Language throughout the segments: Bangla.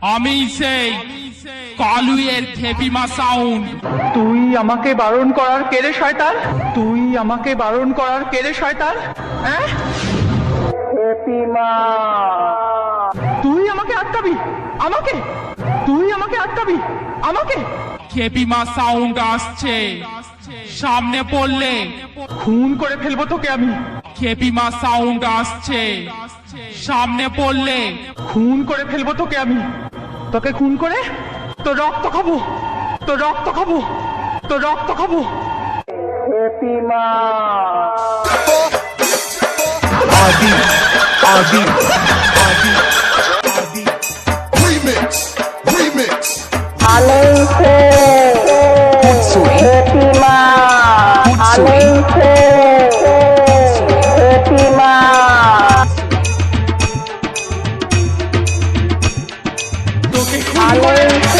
আমি সেই কালুয়ের খেপিমা সাউন্ড। তুই আমাকে বারণ করার কেড়ে শয়তান? তুই আমাকে বারণ করার কেড়ে শয়তান? হ্যাঁ? তুই আমাকে আটকাবি? আমাকে? তুই আমাকে আটকাবি? আমাকে? খেপিমা সাউন্ড আসছে। সামনে পড়লে খুন করে ফেলব তোকে আমি। খেপিমা সাউন্ড আসছে। সামনে পড়লে খুন করে ফেলব তোকে আমি। তোকে খুন করে তোর রক্ত খাব তোর রক্ত খাব তোর রক্ত খাব। আদি আদি আদি। আদি তোকে খুন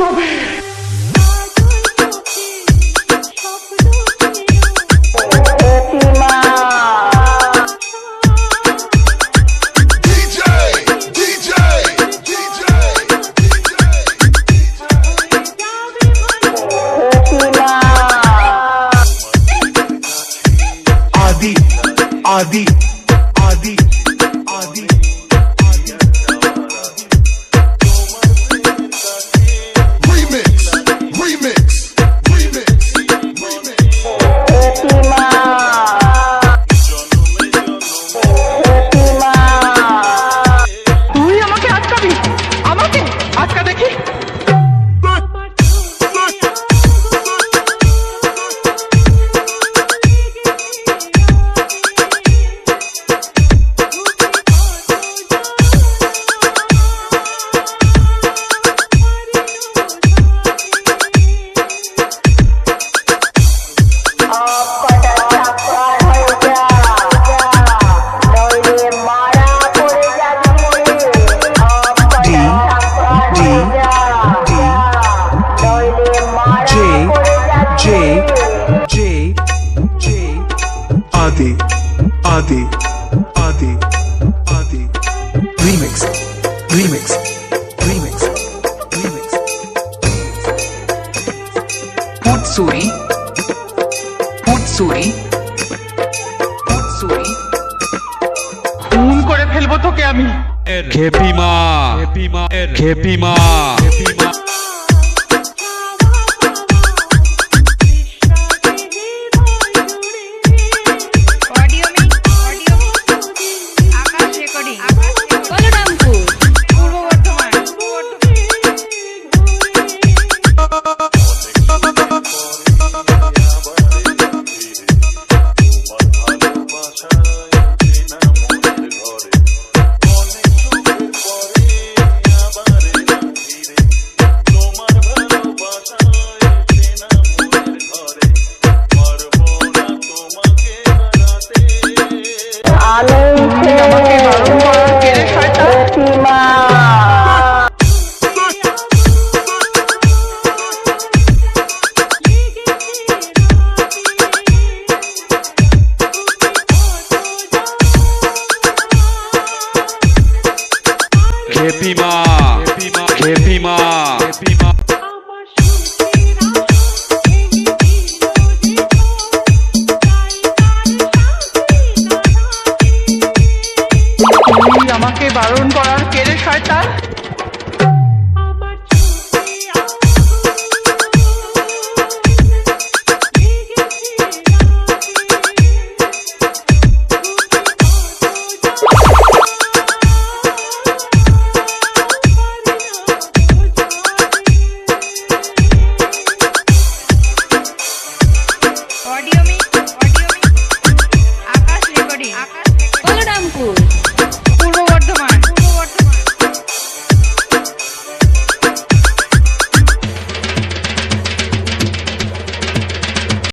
পাবে হেতিমা DJ, DJ, DJ, J, J, J. Adi, Adi, Adi, Adi. Remix, remix, remix, remix. Putsuri, Putsuri, Putsuri. খুন করে ফেলব তোকে আমি খেপিমা খেপিমা খেপিমা